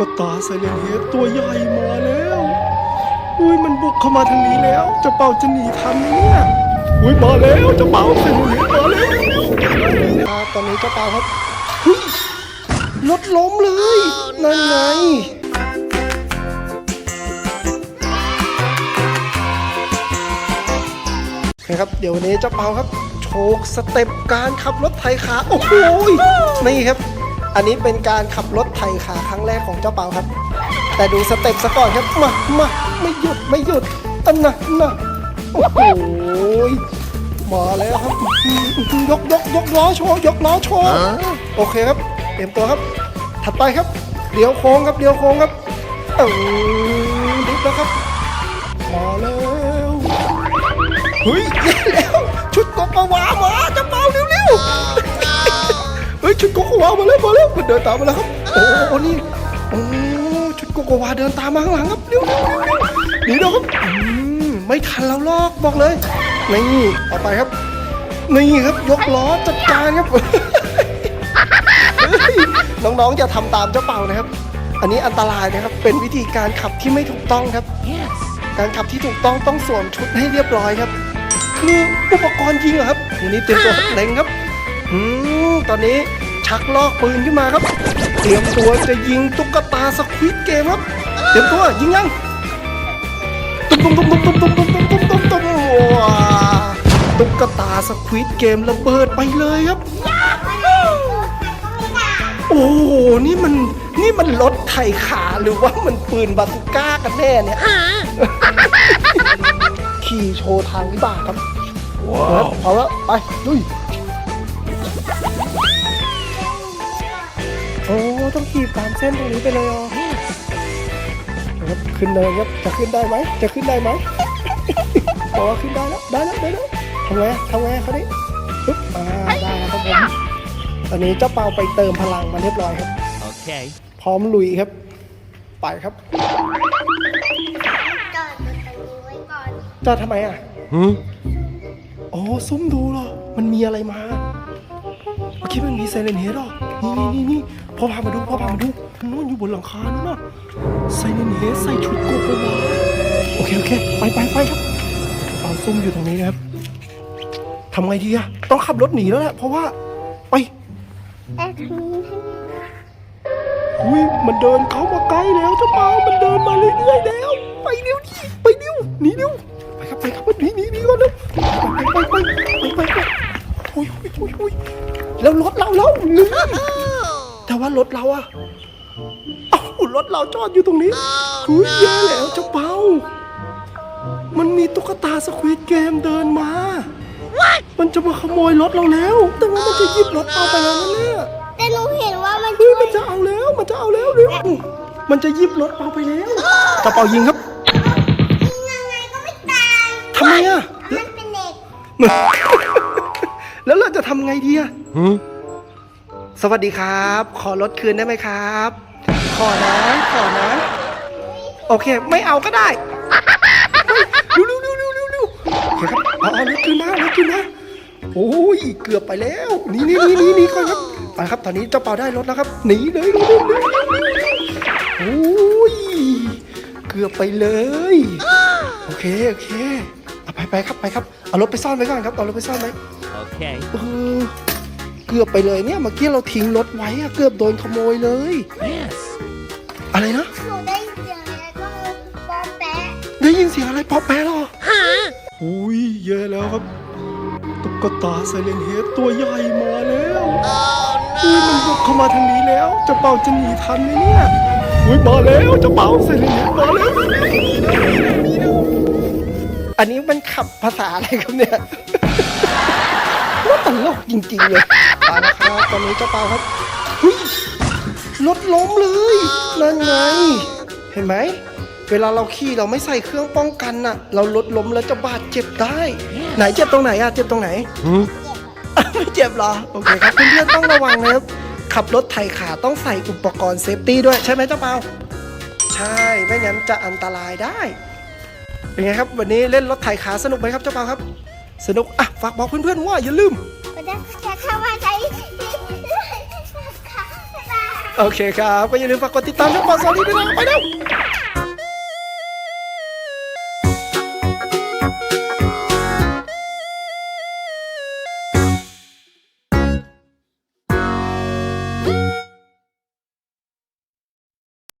ก็ตาไซเลนเฮดตัวใหญ่มาแล้วอุ้ยมันบุกเข้ามาทางนี้แล้วเจะเป่าจะหนีทันไหมเนี่ยอุ้ยมาแล้วเจะเป่าไซเลนเฮดมาแล้วตอนนี้เจ้าเป่าครับรถล้มเลยนั่นไงครับเดี๋ยววันนี้เจ้าเปาครับ โชว์สเต็ปการขับรถไถขา โอ้โหนี่ครับ อันนี้เป็นการขับรถไถขาครั้งแรกของเจ้าเปาครับ แต่ดูสเต็ปซะก่อนครับ มามาไม่หยุดไม่หยุดอันน่ะน่ะโอ้โหยมาแล้วครับอื้อหือยกยกยกล้อโชว์ยกล้อโชว์โอเคครับเตรียมตัวครับ ถัดไปครับเดี๋ยวโค้งครับเดี๋ยวโค้งครับเออดิฟแล้วครับมาแล้วเฮ้ยแย่แล้วชุดโกโกวามาจะเมาเร็วๆเฮ้ยชุดโกโกวามาแล้วมาแล้วมันเดินตามมาแล้วครับ โอ้โหนี่โอ้ชุดโกโกวาเดินตามมาข้างหลังครับเร็วๆเร็วๆหนีเร็วครับอืมไม่ทันแล้วลอกบอกเลยนี่ต่อไปครับนี่ครับยกล้อจัดการครับเฮ้ยน้องๆอย่าทำตามเจ้าเป่านะครับ อันนี้อันตรายนะครับ เป็นวิธีการขับที่ไม่ถูกต้องครับ การขับที่ถูกต้องต้องสวมชุดให้เรียบร้อยครับ คืออุปกรณ์ยิงเหรอครับวันนี้เตรียมตัวครับเล็งครับ อืมตอนนี้ ชักลอกปืนขึ้นมาครับ เตรียมตัวจะยิงตุ๊กตาสควิตเกมครับเตรียมตัวยิงยังตุ้มตุ้มตุ้มตุ้มตุ้มตุ้มตุ้มตุ้มตุ้มตุ้มว้าตุ๊กตาสควิตเกมระเบิดไปเลยครับ โอ้โหนี่มันนี่มันรถไถขาหรือว่ามันปืนบาซูก้ากันแน่เนี่ยขี่โชว์ทางวิบากครับว้าวเอาละไปลุย ต้องขี่ตามเส้นตรงนี้ไปเลยอ๋อครับขึ้นเลยครับจะขึ้นได้ไหมจะขึ้นได้ไหมบอกว่าขึ้นได้แล้วได้แล้วได้แล้วทำไงอะทำไงอะเขาดิปึ๊บอ่าได้แล้วครับผมตอนนี้เจ้าเปาไปเติมพลังมาเรียบร้อยครับ Okay. พร้อมลุยครับ ไปครับจอดรถตรงนี้ไว้ก่อนจอดทำไมอะอ๋อซุ่มดูเหรอมันมีอะไรมาเมื่อกี้มันมีไซเรนเฮดหรอนี่นี่นี่นี่ พ่อพามาดูพ่อพามาดูนู่นอยู่บนหลังคานู่นน่ะไซเรนเฮดใส่ชุดโกโกวาโอเคโอเคไปไปไปครับเอาซุ่มอยู่ตรงนี้นะครับทำไงดีอะต้องขับรถหนีแล้วแหละเพราะว่าไปแต่ทางนี้อุ้ยมันเดินเข้ามาใกล้แล้วเจ้าเปามันเดินมาเรื่อยๆแล้ว ว่ารถเราอะเอ้ารถเราจอดอยู่ตรงนี้อุ้ยแย่แล้วเจ้าเปามันมีตุ๊กตาสควิตเกมเดินมา มันจะมาขโมยรถเราแล้ว แต่ว่ามันจะหยิบรถเอาไปแล้วนั่นแหละแต่หนูเห็นว่ามันเฮ้ยมันจะเอาแล้ว มันจะเอาแล้วเร็วมันจะยิบรถเปาไปแล้วกระเป๋ายิงครับ ยิงยังไงก็ไม่ตายทำไมอะมันเป็นเด็ก แล้วเราจะทำไงดีอะ สวัสดีครับ ขอรถคืนได้ไหมครับ ขอนะ ขอนะ โอเค ไม่เอาก็ได้เร็วเร็วเร็วเร็วเร็วเร็วโอเคครับเอาเอารถคืนมารถคืนมาโอ้ยเกือบไปแล้วหนี่นี่นี่นี่นี่ก่อนครับไปครับ ตอนนี้เจ้าเปาได้รถแล้วครับ หนีเลยเร็วเร็วเร็วเร็วเร็วเร็วโอ้ย เกือบไปเลย โอเค โอเคเอาไปไปครับ ไปครับ เอารถไปซ่อนไว้ก่อนครับ เอารถไปซ่อนไว้ Okay. เออ เกือบไปเลยเนี่ยเมื่อกี้เราทิ้งรถไว้อะเกือบโดนขโมยเลย Yes. อะไรนะ หนูได้ยินเสียงแล้วก็เลยปอมแปะได้ยินเสียงอะไรปอแปะหรออุ้ยเยอะแล้วครับ ตุ๊กตาไซเลนเฮดตัวใหญ่มาแล้วอุ้ยมันบุกเข้ามาทางนี้แล้วเจะเป่าจะหนีทันไหมเนี่ยอุ้ยมาแล้วเจะเป่าไซเลนเฮดมาแล้ว อันนี้มันขับภาษาอะไรครับเนี่ยว่าตล กจริงๆเลยเอาละครับตอนนี้เจ้าเปาครับเฮ้ยรถล้มเลย นั่นไง เห็นไหม เวลาเราขี่เราไม่ใส่เครื่องป้องกันน่ะ เรารถล้มแล้วจะบาดเจ็บได้ ไหนเจ็บตรงไหนอะเจ็บตรงไหนไม่เจ็บเหรอ โอเคครับเพื่อนๆต้องระวังนะครับ ขับรถไถขาต้องใส่อุปกรณ์เซฟตี้ด้วยใช่ไหมเจ้าเปา ใช่ ไม่งั้นจะอันตรายได้ เป็นไงครับ วันนี้เล่นรถไถขาสนุกไหมครับเจ้าเปาครับ สนุก อะ ฝากบอกเพื่อนๆว่าอย่าลืม โอเคครับ ก็อย่าลืมฝากกดติดตามช่องปอสอรี่ด้วยนะไปแล้ว